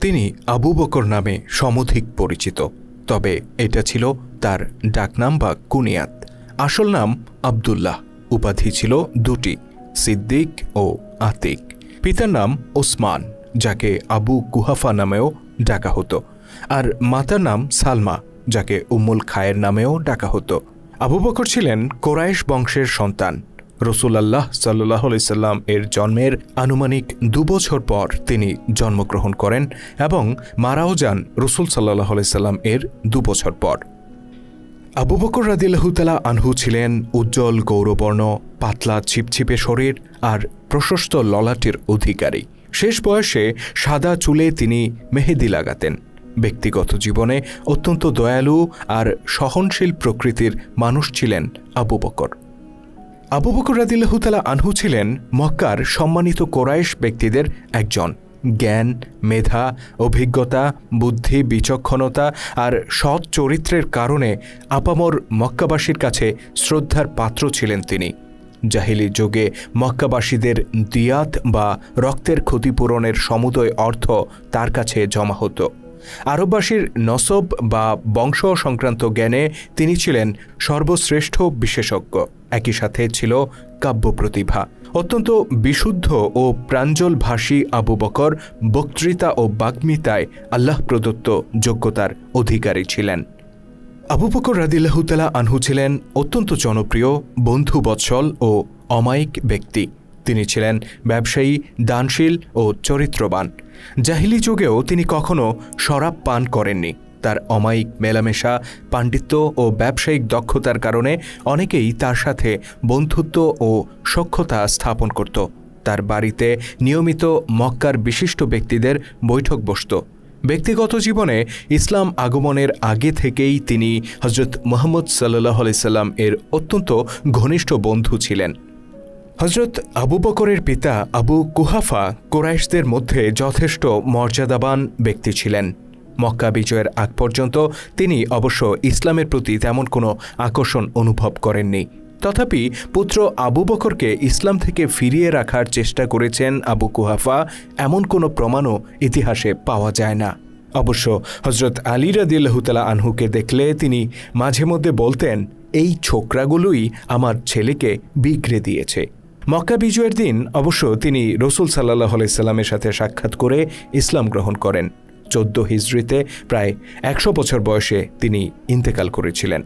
তিনি আবু বকর নামে সমধিক পরিচিত। তবে এটা ছিল তার ডাকনাম বা কুনিয়াত। আসল নাম আবদুল্লাহ, উপাধি ছিল দুটি, সিদ্দিক ও আতিক। পিতার নাম ওসমান, যাকে আবু কুহাফা নামেও ডাকা হতো। আর মাতার নাম সালমা, যাকে উম্মুল খায়ের নামেও ডাকা হতো। আবু বকর ছিলেন কোরাইশ বংশের সন্তান। রসুলাল্লাহ সাল্লাহ সাল্লাম এর জন্মের আনুমানিক দুবছর পর তিনি জন্মগ্রহণ করেন এবং মারাও যান রসুল সাল্লাহ সাল্লাম এর দুবছর পর। আবু বকর রাদিল্লাহুতালা আনহু ছিলেন উজ্জ্বল, গৌরবর্ণ, পাতলা, ছিপছিপে শরীর আর প্রশস্ত ললাটের অধিকারী। শেষ বয়সে সাদা চুলে তিনি মেহেদি লাগাতেন। ব্যক্তিগত জীবনে অত্যন্ত দয়ালু আর সহনশীল প্রকৃতির মানুষ ছিলেন আবু বকর। আবু বকর রাদিল্লাহুতালা আনহু ছিলেন মক্কার সম্মানিত কোরাইশ ব্যক্তিদের একজন। জ্ঞান, মেধা, অভিজ্ঞতা, বুদ্ধি, বিচক্ষণতা আর সৎ চরিত্রের কারণে আপামর মক্কাবাসীর কাছে শ্রদ্ধার পাত্র ছিলেন তিনি। জাহিলি যুগে মক্কাবাসীদের দিয়াত বা রক্তের ক্ষতিপূরণের সমুদয় অর্থ তার কাছে জমা হতো। আরববাসীর নসব বা বংশ সংক্রান্ত জ্ঞানে তিনি ছিলেন সর্বশ্রেষ্ঠ বিশেষজ্ঞ। একই সাথে ছিল কাব্য প্রতিভা। অত্যন্ত বিশুদ্ধ ও প্রাঞ্জল ভাষী আবু বকর বক্তৃতা ও বাগ্মিতায় আল্লাহ প্রদত্ত যোগ্যতার অধিকারী ছিলেন। আবু বকর রাদিল্লাহুতালা আনহু ছিলেন অত্যন্ত জনপ্রিয় বন্ধু বৎসল ও অমায়িক ব্যক্তি। তিনি ছিলেন ব্যবসায়ী, দানশীল ও চরিত্রবান। জাহিলি যুগেও তিনি কখনো শরাব পান করেননি। তার অমায়িক মেলামেশা, পাণ্ডিত্য ও ব্যবসায়িক দক্ষতার কারণে অনেকেই তার সাথে বন্ধুত্ব ও সখ্যতা স্থাপন করত। তার বাড়িতে নিয়মিত মক্কার বিশিষ্ট ব্যক্তিদের বৈঠক বসত। ব্যক্তিগত জীবনে ইসলাম আগমনের আগে থেকেই তিনি হজরত মোহাম্মদ সাল্লাহ সাল্লাম এর অত্যন্ত ঘনিষ্ঠ বন্ধু ছিলেন। হজরত আবু বকরের পিতা আবু কুহাফা কোরাইশদের মধ্যে যথেষ্ট মর্যাদাবান ব্যক্তি ছিলেন। মক্কা বিজয়ের আগ পর্যন্ত তিনি অবশ্য ইসলামের প্রতি তেমন কোনো আকর্ষণ অনুভব করেননি। তথাপি পুত্র আবু বকরকে ইসলাম থেকে ফিরিয়ে রাখার চেষ্টা করেছেন আবু কুহাফা, এমন কোনো প্রমাণও ইতিহাসে পাওয়া যায় না। অবশ্য হজরত আলী রাদিল্লাহতালা আনহুকে দেখলে তিনি মাঝে মধ্যে বলতেন, এই ছোকরাগুলোই আমার ছেলেকে বিগড়ে দিয়েছে। মক্কা বিজয়ের দিন অবশ্য তিনি রসুল সাল্লাহ সাল্লামের সাথে সাক্ষাৎ করে ইসলাম গ্রহণ করেন। চোদ্দ হিজড়িতে প্রায় একশো বছর বয়সে তিনি ইন্তেকাল করেছিলেন।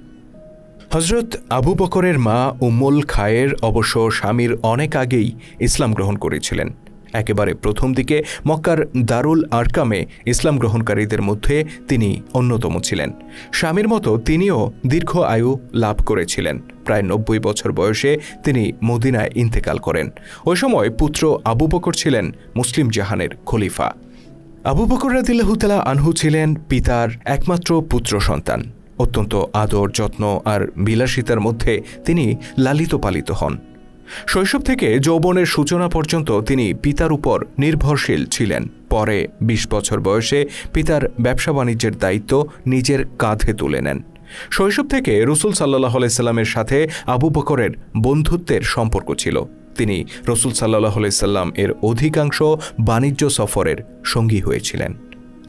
হজরত আবু বকরের মা উম্মুল খায়ের অবশ্য স্বামীর অনেক আগেই ইসলাম গ্রহণ করেছিলেন। একেবারে প্রথম দিকে মক্কার দারুল আরকামে ইসলাম গ্রহণকারীদের মধ্যে তিনি অন্যতম ছিলেন। স্বামীর মতো তিনিও দীর্ঘ আয়ু লাভ করেছিলেন। প্রায় নব্বই বছর বয়সে তিনি মদিনায় ইন্তেকাল করেন। ওই সময় পুত্র আবু বকর ছিলেন মুসলিম জাহানের খলিফা। আবু বকর রাদিল্লাহুতালা আনহু ছিলেন পিতার একমাত্র পুত্র সন্তান। অত্যন্ত আদর, যত্ন আর বিলাসিতার মধ্যে তিনি লালিত পালিত হন। শৈশব থেকে যৌবনের সূচনা পর্যন্ত তিনি পিতার উপর নির্ভরশীল ছিলেন। পরে ২০ বছর বয়সে পিতার ব্যবসা বাণিজ্যের দায়িত্ব নিজের কাঁধে তুলে নেন। শৈশব থেকে রসুল সাল্লাহ সাল্লামের সাথে আবু বকরের বন্ধুত্বের সম্পর্ক ছিল। তিনি রসুল সাল্লাহ সাল্লাম এর অধিকাংশ বাণিজ্য সফরের সঙ্গী হয়েছিলেন।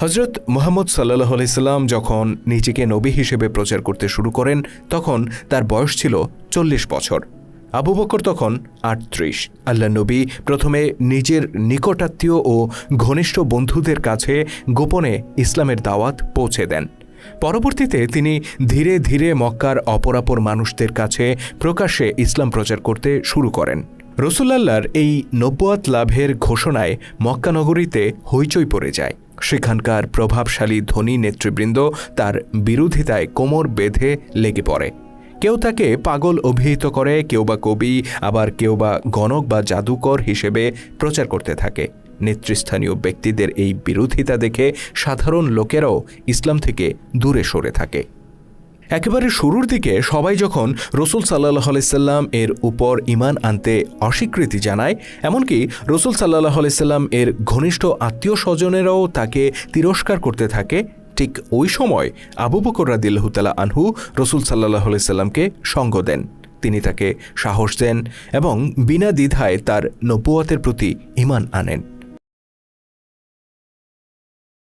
হজরত মোহাম্মদ সাল্লাহ সাল্লাম যখন নিজেকে নবী হিসেবে প্রচার করতে শুরু করেন, তখন তার বয়স ছিল চল্লিশ বছর। আবু বকর তখন আটত্রিশ। আল্লাহ নবী প্রথমে নিজের নিকটাত্মীয় ও ঘনিষ্ঠ বন্ধুদের কাছে গোপনে ইসলামের দাওয়াত পৌঁছে দেন। পরবর্তীতে তিনি ধীরে ধীরে মক্কার অপরাপর মানুষদের কাছে প্রকাশ্যে ইসলাম প্রচার করতে শুরু করেন। রসুল্লাহর এই নব্বয়াত লাভের ঘোষণায় মক্কানগরীতে হইচই পড়ে যায়। সেখানকার প্রভাবশালী ধনী নেতৃবৃন্দ তার বিরোধিতায় কোমর বেঁধে লেগে পড়ে। কেউ তাকে পাগল অভিহিত করে, কেউ বা কবি, আবার কেউ বা গণক বা জাদুকর হিসেবে প্রচার করতে থাকে। নেতৃস্থানীয় ব্যক্তিদের এই বিরোধিতা দেখে সাধারণ লোকেরাও ইসলাম থেকে দূরে সরে থাকে। একেবারে শুরুর দিকে সবাই যখন রসুল সাল্লাহ আলাইসাল্লাম এর উপর ইমান আনতে অস্বীকৃতি জানায়, এমনকি রসুল সাল্লাহ আলাইসাল্লাম এর ঘনিষ্ঠ আত্মীয় স্বজনেরাও তাকে তিরস্কার করতে থাকে, ঠিক ওই সময় আবু বকর রাদিল্লাহতালা আনহু রসুল সাল্লাহ সাল্লামকে সঙ্গ দেন। তিনি তাকে সাহস দেন এবং বিনা দ্বিধায় তার নবুয়াতের প্রতি ইমান আনেন।